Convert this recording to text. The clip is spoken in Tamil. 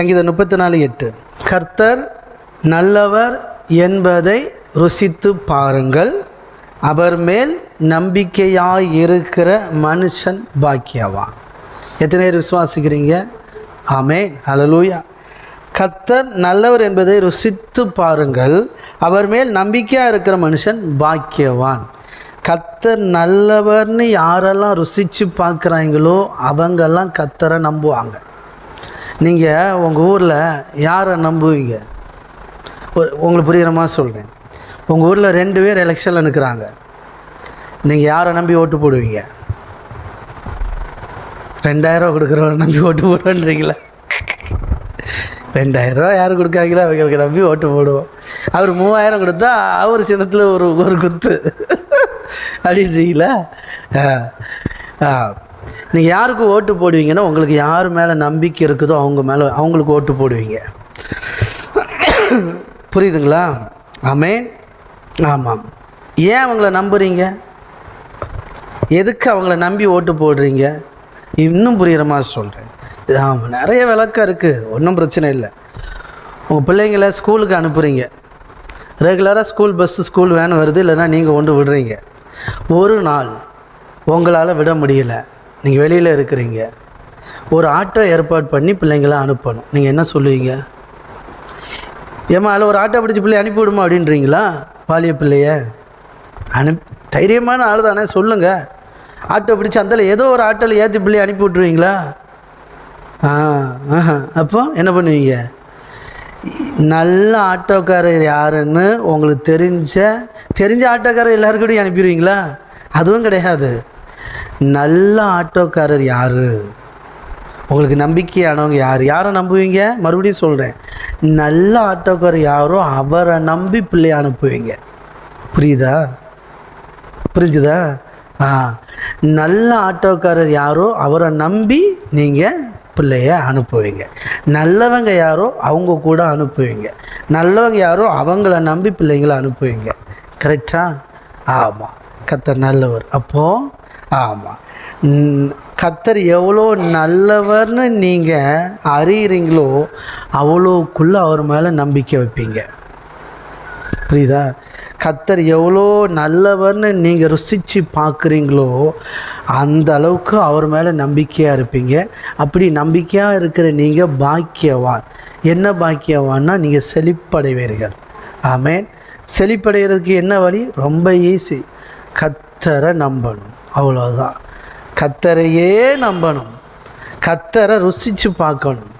சங்கீதம் முப்பத்தி நாலு எட்டு. கர்த்தர் நல்லவர் என்பதை ருசித்து பாருங்கள். அவர் மேல் நம்பிக்கையாய் இருக்கிற மனுஷன் பாக்கியவான் எத்தனை பேர் விசுவாசிக்கிறீங்க? ஆமென். அலலூயா கர்த்தர் நல்லவர் என்பதை ருசித்து பாருங்கள். அவர் மேல் நம்பிக்கையாக இருக்கிற மனுஷன் பாக்கியவான். கர்த்தர் நல்லவர்னு யாரெல்லாம் ருசித்து பார்க்குறாங்களோ அவங்கெல்லாம் கத்தரை நம்புவாங்க. நீங்கள் உங்கள் ஊரில் யாரை நம்புவீங்க? ஒரு- உங்களுக்கு புரிகிற மாதிரி சொல்கிறேன் உங்கள் ஊரில் ரெண்டு பேர் எலெக்ஷனில் நிற்கிறாங்க நீங்கள் யாரை நம்பி ஓட்டு போடுவீங்க? ரெண்டாயிரம் கொடுக்குறவரை நம்பி ஓட்டு போடுவோன்றீங்களா ரெண்டாயிரரூவா யார் கொடுக்காங்களோ அவங்களுக்கு நம்பி ஓட்டு போடுவோம். அவர் மூவாயிரம் கொடுத்தா அவர் சின்னத்தில் ஒரு ஒரு குத்து. அப்படின்றீங்களா? ஆ ஆ. நீங்கள் யாருக்கு ஓட்டு போடுவீங்கன்னா உங்களுக்கு யார் மேலே நம்பிக்கை இருக்குதோ அவங்க மேலே அவங்களுக்கு ஓட்டு போடுவீங்க. புரியுதுங்களா? ஆமென். ஆமாம் ஏன் அவங்கள நம்புகிறீங்க எதுக்கு அவங்கள நம்பி ஓட்டு போடுறீங்க? இன்னும் புரிகிற மாதிரி சொல்கிறேன் ஆமாம் நிறைய விளக்கம் இருக்குது ஒன்றும் பிரச்சனை இல்லை. உங்கள் பிள்ளைங்கள ஸ்கூலுக்கு அனுப்புகிறீங்க ரெகுலராக ஸ்கூல் பஸ்ஸு ஸ்கூல் வேன் வருது இல்லைன்னா நீங்கள் கொண்டு விடுறீங்க. ஒரு நாள் உங்களால் விட முடியல. நீங்கள் வெளியில் இருக்கிறீங்க. ஒரு ஆட்டோ ஏற்பாடு பண்ணி பிள்ளைங்கள அனுப்பணும். நீங்கள் என்ன சொல்லுவீங்க? ஏம்மா அதில் ஒரு ஆட்டோ பிடிச்சி பிள்ளை அனுப்பி விடுமா அப்படின்றீங்களா? வாலிய பிள்ளைய? அனுப் தைரியமான ஆள் தானே சொல்லுங்கள் ஆட்டோ பிடிச்சி அந்தால ஏதோ ஒரு ஆட்டோவில் ஏற்றி பிள்ளைய அனுப்பி விட்ருவீங்களா ஆ ஆஹா. அப்போ என்ன பண்ணுவீங்க? நல்ல ஆட்டோக்காரர் யாருன்னு உங்களுக்கு தெரிஞ்ச தெரிஞ்ச ஆட்டோக்காரர் எல்லாருக்கிட்டையும் அனுப்பிடுவீங்களா? அதுவும் கிடையாது. நல்ல ஆட்டோக்காரர் யார்? உங்களுக்கு நம்பிக்கையானவங்க யார்? யாரை நம்புவீங்க? மறுபடியும் சொல்கிறேன் நல்ல ஆட்டோக்காரர் யாரோ அவரை நம்பி பிள்ளைய அனுப்புவீங்க. புரியுதா? புரிஞ்சுதா? ஆ. நல்ல ஆட்டோக்காரர் யாரோ அவரை நம்பி நீங்கள் பிள்ளைய அனுப்புவீங்க. நல்லவங்க யாரோ அவங்க கூட அனுப்புவீங்க. நல்லவங்க யாரோ அவங்கள நம்பி பிள்ளைங்கள அனுப்புவீங்க. கரெக்டா? ஆமாம் கத்த நல்லவர். அப்போது ஆமாம் கத்தர் எவ்வளோ நல்லவர்னு நீங்கள் அறிகிறீங்களோ அவ்வளோக்குள்ளே அவர் மேலே நம்பிக்கை வைப்பீங்க. புரியுதா? கத்தர் எவ்வளோ நல்லவர்னு நீங்கள் ருசித்து பார்க்குறீங்களோ அந்த அளவுக்கு அவர் மேலே நம்பிக்கையாக இருப்பீங்க. அப்படி நம்பிக்கையாக இருக்கிற நீங்கள் பாக்கியவான். என்ன பாக்கியவான்னா நீங்கள் செழிப்படைவீர்கள். ஆமென். செழிப்படைகிறதுக்கு என்ன வழி? ரொம்ப ஈஸி கத்தரை நம்பணும். அவ்வளோதான் கத்தரையே நம்பணும். கத்தரை ருசித்து பார்க்கணும்.